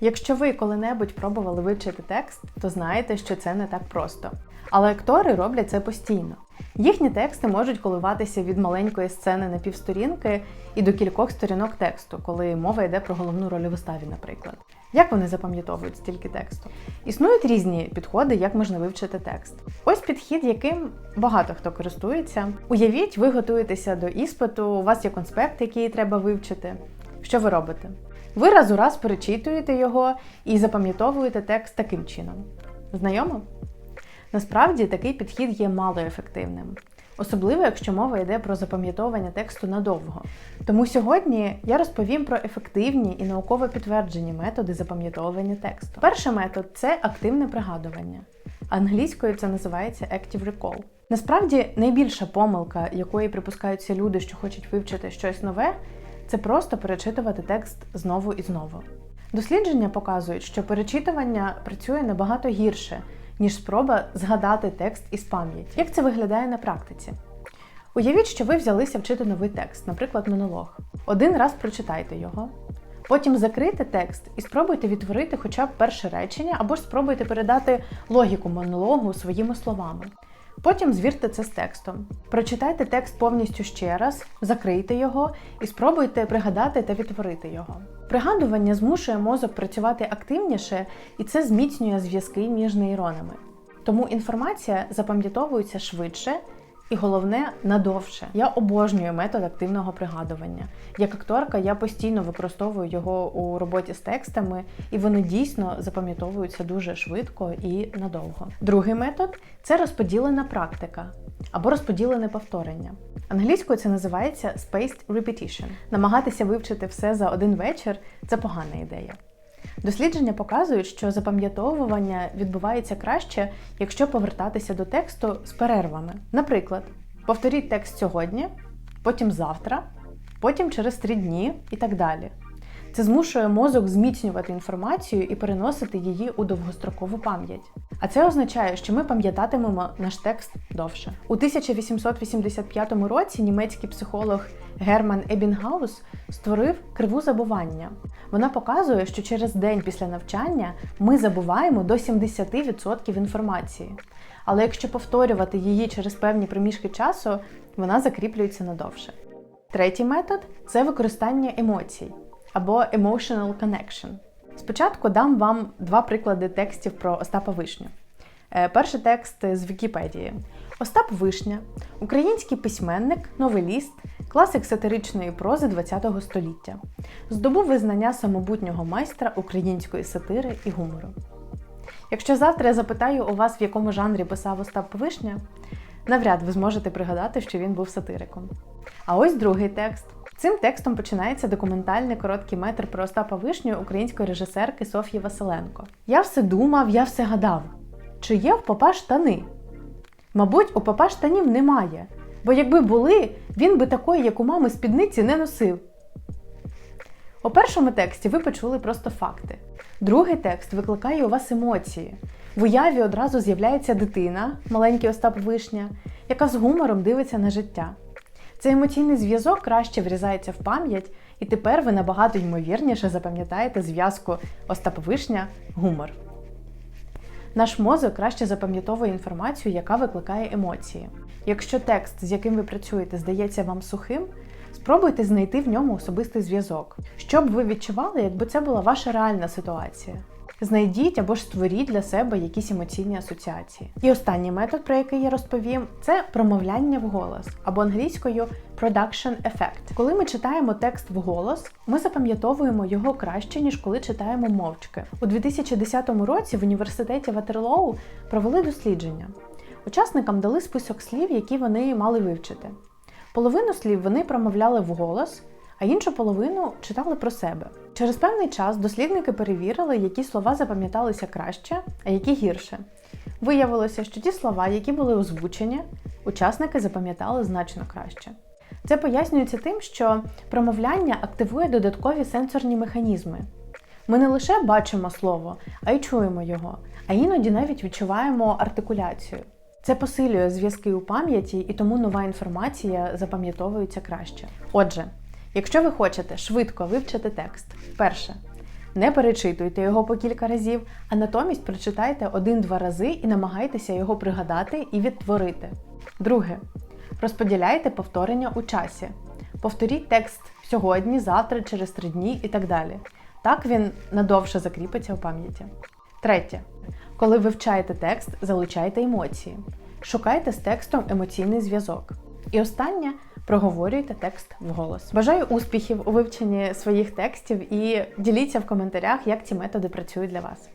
Якщо ви коли-небудь пробували вивчити текст, то знаєте, що це не так просто. Але актори роблять це постійно. Їхні тексти можуть коливатися від маленької сцени на півсторінки і до кількох сторінок тексту, коли мова йде про головну роль у виставі, наприклад. Як вони запам'ятовують стільки тексту? Існують різні підходи, як можна вивчити текст. Ось підхід, яким багато хто користується. Уявіть, ви готуєтеся до іспиту, у вас є конспект, який треба вивчити. Що ви робите? Ви раз у раз перечитуєте його і запам'ятовуєте текст таким чином. Знайомо? Насправді такий підхід є малоефективним, особливо якщо мова йде про запам'ятовування тексту надовго. Тому сьогодні я розповім про ефективні і науково підтверджені методи запам'ятовування тексту. Перший метод це активне пригадування. Англійською це називається Active Recall. Насправді найбільша помилка, якої припускаються люди, що хочуть вивчити щось нове, це просто перечитувати текст знову і знову. Дослідження показують, що перечитування працює набагато гірше, ніж спроба згадати текст із пам'яті. Як це виглядає на практиці? Уявіть, що ви взялися вчити новий текст, наприклад, монолог. Один раз прочитайте його, потім закрийте текст і спробуйте відтворити хоча б перше речення, або ж спробуйте передати логіку монологу своїми словами. Потім звірте це з текстом. Прочитайте текст повністю ще раз, закрийте його і спробуйте пригадати та відтворити його. Пригадування змушує мозок працювати активніше, і це зміцнює зв'язки між нейронами. Тому інформація запам'ятовується швидше і головне надовше. Я обожнюю метод активного пригадування. Як акторка я постійно використовую його у роботі з текстами, і вони дійсно запам'ятовуються дуже швидко і надовго. Другий метод це розподілена практика або розподілене повторення. Англійською це називається spaced repetition. Намагатися вивчити все за один вечір це погана ідея. Дослідження показують, що запам'ятовування відбувається краще, якщо повертатися до тексту з перервами. Наприклад, повторіть текст сьогодні, потім завтра, потім через три дні і так далі. Це змушує мозок зміцнювати інформацію і переносити її у довгострокову пам'ять. А це означає, що ми пам'ятатимемо наш текст довше. У 1885 році німецький психолог Герман Ебінгаус створив криву забування. Вона показує, що через день після навчання ми забуваємо до 70% інформації. Але якщо повторювати її через певні проміжки часу, вона закріплюється надовше. Третій метод це використання емоцій або emotional connection. Спочатку дам вам два приклади текстів про Остапа Вишню. Е, Перший текст з Вікіпедії. Остап Вишня, український письменник, новеліст, класик сатиричної прози ХХ століття. Здобув визнання самобутнього майстра української сатири і гумору. Якщо завтра я запитаю у вас, в якому жанрі писав Остап Вишня, навряд ви зможете пригадати, що він був сатириком. А ось другий текст. Цим текстом починається документальний короткий метр про Остапа Вишню української режисерки Софії Василенко. Я все думав, я все гадав. Чи є в попа штани? Мабуть, у попа штанів немає, бо якби були, він би такої, як у мами, спідниці не носив. У першому тексті ви почули просто факти. Другий текст викликає у вас емоції. В уяві одразу з'являється дитина, маленький Остап Вишня, яка з гумором дивиться на життя. Цей емоційний зв'язок краще врізається в пам'ять, і тепер ви набагато ймовірніше запам'ятаєте зв'язку Остап Вишня гумор. Наш мозок краще запам'ятовує інформацію, яка викликає емоції. Якщо текст, з яким ви працюєте, здається вам сухим, спробуйте знайти в ньому особистий зв'язок. Що б ви відчували, якби це була ваша реальна ситуація? Знайдіть або ж створіть для себе якісь емоційні асоціації. І останній метод, про який я розповім, це промовляння вголос або англійською production effect. Коли ми читаємо текст вголос, ми запам'ятовуємо його краще, ніж коли читаємо мовчки. У 2010 році в університеті Ватерлоу провели дослідження. Учасникам дали список слів, які вони мали вивчити. Половину слів вони промовляли вголос, а іншу половину читали про себе. Через певний час дослідники перевірили, які слова запам'яталися краще, а які гірше. Виявилося, що ті слова, які були озвучені, учасники запам'ятали значно краще. Це пояснюється тим, що промовляння активує додаткові сенсорні механізми. Ми не лише бачимо слово, а й чуємо його, а іноді навіть відчуваємо артикуляцію. Це посилює зв'язки у пам'яті, і тому нова інформація запам'ятовується краще. Отже, якщо ви хочете швидко вивчити текст, перше, Не перечитуйте його по кілька разів, а натомість прочитайте один-два рази і намагайтеся його пригадати і відтворити. Друге. Розподіляйте повторення у часі. Повторіть текст сьогодні, завтра, через три дні і так далі. Так він надовше закріпиться у пам'яті. Третє. Коли вивчаєте текст, залучайте емоції. Шукайте з текстом емоційний зв'язок. І останнє проговорюйте текст вголос. Бажаю успіхів у вивченні своїх текстів і діліться в коментарях, як ці методи працюють для вас.